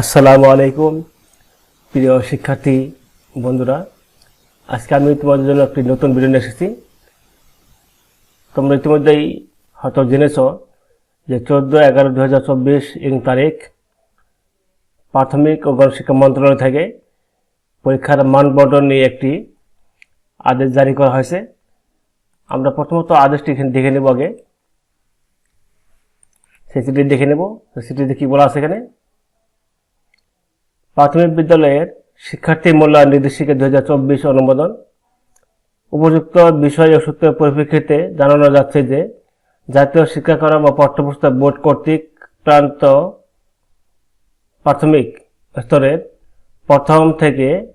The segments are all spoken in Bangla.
আসসালামু আলাইকুম, প্রিয় শিক্ষার্থী বন্ধুরা। আজকে আমি তোমাদের জন্য একটি নতুন ভিডিও নিয়ে এসেছি। তোমরা ইতিমধ্যেই হয়তো জেনেছ যে চোদ্দ এগারো দু হাজার চব্বিশ ইং তারিখ প্রাথমিক ও গণশিক্ষা মন্ত্রণালয় থেকে পরীক্ষার মান বন্টন নিয়ে একটি আদেশ জারি করা হয়েছে। আমরা প্রথমত আদেশটি এখানে দেখে নেব আগে। সেই দেখে নেব। চিঠিতে কী বলা আছে এখানে? প্রাথমিক বিদ্যালয়ের শিক্ষার্থী মূল্যায়ন নির্দেশিকা দু হাজার চব্বিশ অনুমোদন। উপযুক্ত বিষয় ও সূত্রের পরিপ্রেক্ষিতে জানানো যাচ্ছে যে, জাতীয় শিক্ষাক্রম ও পাঠ্যপুস্তক বোর্ড কর্তৃক প্রান্ত প্রাথমিক স্তরের প্রথম থেকে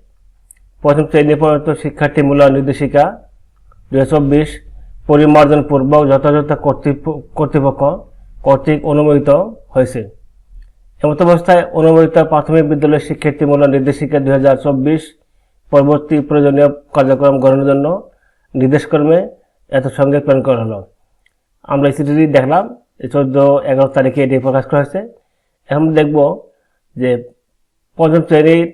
প্রথম শ্রেণি পর্যন্ত শিক্ষার্থী মূল্যায়ন নির্দেশিকা দু হাজার চব্বিশ পরিমার্জন পূর্বক যথাযথ কর্তৃপ- কর্তৃপক্ষ কর্তৃক অনুমোদিত হয়েছে। এমত অবস্থায় অনুমোদিত প্রাথমিক বিদ্যালয়ের শিক্ষার্থী মূল্যায়ন নির্দেশিকা দুই হাজার চব্বিশ পরবর্তী প্রয়োজনীয় কার্যক্রম গ্রহণের জন্য নির্দেশক্রমে এত সঙ্গে প্রেরণ করা হলো। আমরা এই দেখলাম, এই চোদ্দ, এগারো তারিখে এটি প্রকাশ করা হয়েছে। এখন দেখব যে পঞ্চম শ্রেণির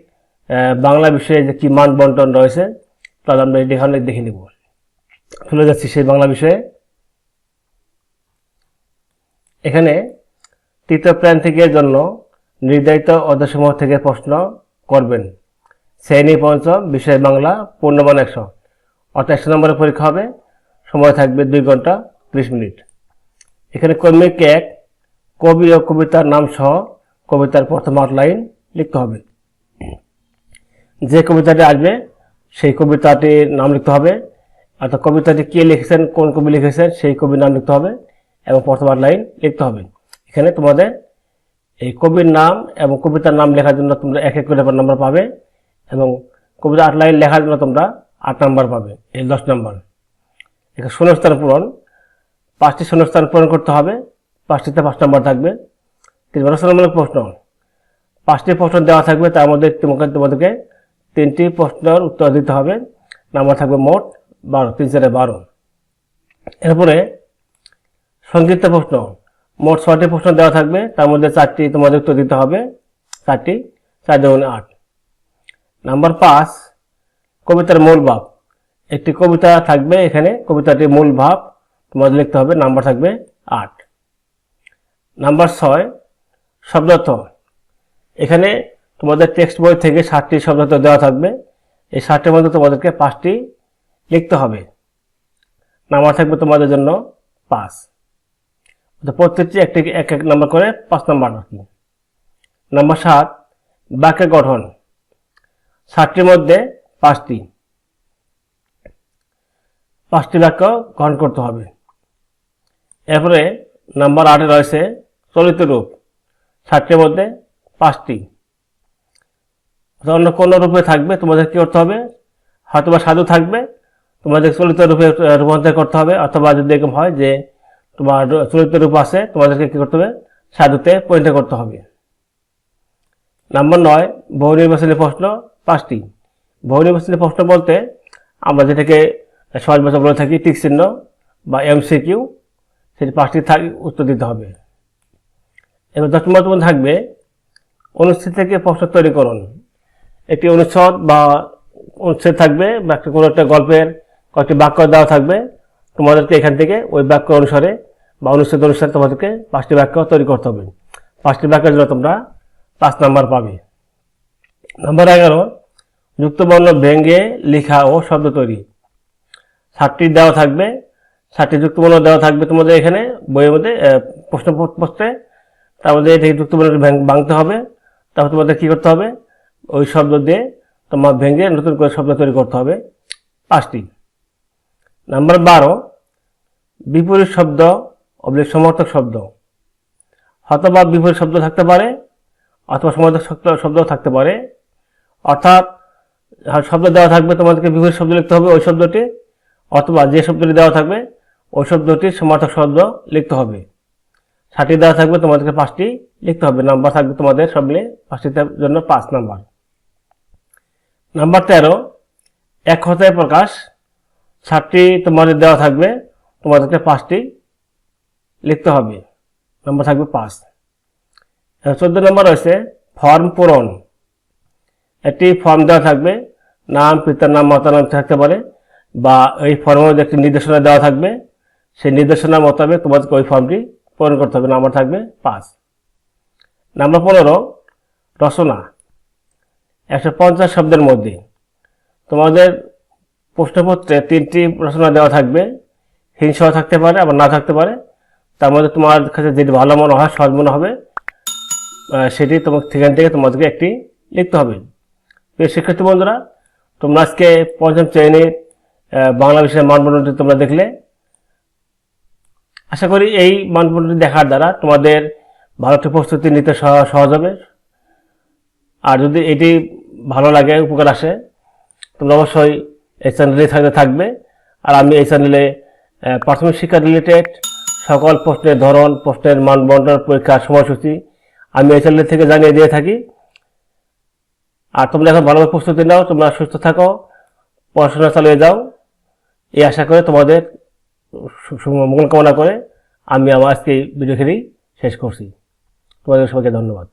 বাংলা বিষয়ে যে কী মান বন্টন রয়েছে তাহলে আমরা এটি এখানে দেখে নেব। চলে যাচ্ছি সেই বাংলা বিষয়ে। এখানে তৃতীয় প্ল্যান থেকে জন্য নির্ধারিত অধ্যায়সমূহ থেকে প্রশ্ন করবেন। শ্রেণি পঞ্চম, বিষয় বাংলা, পূর্ণমান একশো। অর্থাৎ একশো নম্বরের পরীক্ষা হবে। সময় থাকবে দুই ঘণ্টা ত্রিশ মিনিট। এখানে কর্মিক এক, কবি ও কবিতার নাম সহ কবিতার প্রথম আট লাইন লিখতে হবে। যে কবিতাটি আসবে, সেই কবিতাটির নাম লিখতে হবে। অর্থাৎ কবিতাটি কে লিখেছেন, কোন কবি লিখেছেন, সেই কবির নাম লিখতে হবে এবং প্রথম আট লাইন লিখতে হবে। এখানে তোমাদের এই কবির নাম এবং কবিতার নাম লেখার জন্য তোমরা এক এক করে নাম্বার পাবে এবং কবিতা আট লাইন লেখার জন্য তোমরা আট নাম্বার পাবে, এই দশ নাম্বার এখানে শূন্যস্থান পূরণ। পাঁচটি শূন্যস্থান পূরণ করতে হবে। পাঁচটিতে পাঁচ নাম্বার থাকবে। তিন রচনামূলক প্রশ্ন। পাঁচটি প্রশ্ন দেওয়া থাকবে, তার মধ্যে তোমাকে তোমাদেরকে তিনটি প্রশ্নের উত্তর দিতে হবে। নাম্বার থাকবে মোট বারো, তিন চারে বারো। এরপরে সংক্ষিপ্ত প্রশ্ন। মোট ছয়টি প্রশ্ন দেওয়া থাকবে। তার মধ্যে চারটি তোমাদের উত্তর দিতে হবে। চারটি। চার দুগুণ আট। নাম্বার পাঁচ, কবিতার মূল ভাব। একটি কবিতা থাকবে এখানে, কবিতাটির মূল ভাব তোমাদের লিখতে হবে। নাম্বার থাকবে আট। নাম্বার ছয়, শব্দার্থ। এখানে তোমাদের টেক্সট বই থেকে ষাটটি শব্দার্থ দেওয়া থাকবে। এই ষাটটির মধ্যে তোমাদেরকে পাঁচটি লিখতে হবে। নাম্বার থাকবে তোমাদের জন্য পাঁচ। প্রত্যেকটি একটি এক এক নাম্বার করে পাঁচ নাম্বার আর নাম্বার সাত বাক্যের গঠন। সাতটির মধ্যে পাঁচটি। পাঁচটি বাক্য গ্রহণ করতে হবে। এরপরে নাম্বার আটে রয়েছে চলিত রূপ। সাতটির মধ্যে পাঁচটি। অন্য কোনো রূপে থাকবে তোমাদের কী করতে হবে? হয়তো বা সাধু থাকবে, তোমাদের চলিত রূপে রূপান্তর করতে হবে, অথবা যদি এরকম হয় যে তোমার চরিত্র রূপ আছে, তোমাদেরকে কী করতে হবে? সাধুতে পরিণত করতে হবে। নাম্বার নয়, বহু নির্বাচনী প্রশ্ন পাঁচটি। বহু নির্বাচনী প্রশ্ন বলতে আমরা যেটাকে সহজ ভাষা বলে থাকি, টিক চিহ্ন বা এমসিকিউ। সেটি পাঁচটি থাক উত্তর দিতে হবে। এবার দশ নম্বর তোমার থাকবে। অনুচ্ছেদ থেকে প্রশ্ন তৈরি করুন। একটি অনুচ্ছেদ বা অনুচ্ছেদ থাকবে বা একটা কোনো একটা গল্পের কয়েকটি বাক্য দেওয়া থাকবে। তোমাদেরকে এখান থেকে ওই বাক্য অনুসারে বা অনুচ্ছেদ অনুসারে তোমাদেরকে পাঁচটি বাক্য তৈরি করতে হবে। পাঁচটি বাক্যের জন্য তোমরা পাঁচ নাম্বার পাবে। নাম্বার এগারো যুক্তবর্ণ ভেঙ্গে লেখা ও শব্দ তৈরি। ষাটটি দেওয়া থাকবে। ষাটটি যুক্তবর্ণ দেওয়া থাকবে তোমাদের এখানে বইয়ের মধ্যে আহ, প্রশ্ন পত্রে। তার মধ্যে এটাকে যুক্তবর্ণ ভেঙ- ভাঙতে হবে। তারপর তোমাদের কী করতে হবে? ওই শব্দ দিয়ে তোমার ভেঙে নতুন করে শব্দ তৈরি করতে হবে। পাঁচটি। নাম্বার বারো, বিপরীত শব্দ অবলিক সমর্থক শব্দ। হয়তোবা বিপরীত শব্দ থাকতে পারে, অথবা সমর্থক শব্দ থাকতে পারে। অর্থাৎ শব্দ দেওয়া থাকবে তোমাদেরকে বিপরীত শব্দ লিখতে হবে ওই শব্দটি, অথবা যে শব্দটি দেওয়া থাকবে ওই শব্দটির সমর্থক শব্দ লিখতে হবে। ষাটটি দেওয়া থাকবে তোমাদেরকে পাঁচটি লিখতে হবে। নাম্বার থাকবে তোমাদের সব মিলে পাঁচটির জন্য পাঁচ নাম্বার। নাম্বার তেরো, এক কথায় প্রকাশ ষাটটি তোমাদের দেওয়া থাকবে, তোমাদেরকে পাঁচটি লিখতে হবে। নম্বর থাকবে পাঁচ। চোদ্দ নম্বর রয়েছে ফর্ম পূরণ। একটি ফর্ম দেওয়া থাকবে, নাম, পিতার নাম, মাতার নাম থাকতে পারে, বা এই ফর্মের মধ্যে একটি নির্দেশনা দেওয়া থাকবে। সেই নির্দেশনা মোতাবেক তোমাদেরকে ওই ফর্মটি পূরণ করতে হবে। নাম্বার থাকবে পাঁচ। নাম্বার পনেরো, রচনা। একশো পঞ্চাশ শব্দের মধ্যে। তোমাদের প্রশ্নপত্রে তিনটি রচনা দেওয়া থাকবে। হিংসাও থাকতে পারে, আবার না থাকতে পারে। তার মধ্যে তোমার কাছে যেটি ভালো মনে হয় সহজ মনে হবে সেটি তোমার সেখান থেকে তোমাদেরকে একটি লিখতে হবে। প্রিয় শিক্ষার্থী বন্ধুরা, তোমরা আজকে পঞ্চম শ্রেণির বাংলা বিষয়ের মানবন্ধনটি তোমরা দেখলে। আশা করি এই মানবন্ধনটি দেখার দ্বারা তোমাদের একটি প্রস্তুতি নিতে সহ- সহজ হবে। আর যদি এটি ভালো লাগে, উপকার আসে, তোমরা অবশ্যই এই চ্যানেলে থাকতে থাকবে। আর আমি এই চ্যানেলে প্রাথমিক শিক্ষা রিলেটেড সকল প্রশ্নের ধরন, প্রশ্নের মানবন্ধন পরীক্ষার সময়সূচি আমি এই চ্যানেল থেকে জানিয়ে দিয়ে থাকি। আর তোমরা এখন ভালোভাবে প্রস্তুতি নাও, তোমরা সুস্থ থাকো, পড়াশোনা চালিয়ে যাও। এই আশা করে তোমাদের মঙ্গল কামনা করে আমি আমার আজকে ভিডিও ভিডিওখানি শেষ করছি। তোমাদের সবাইকে ধন্যবাদ।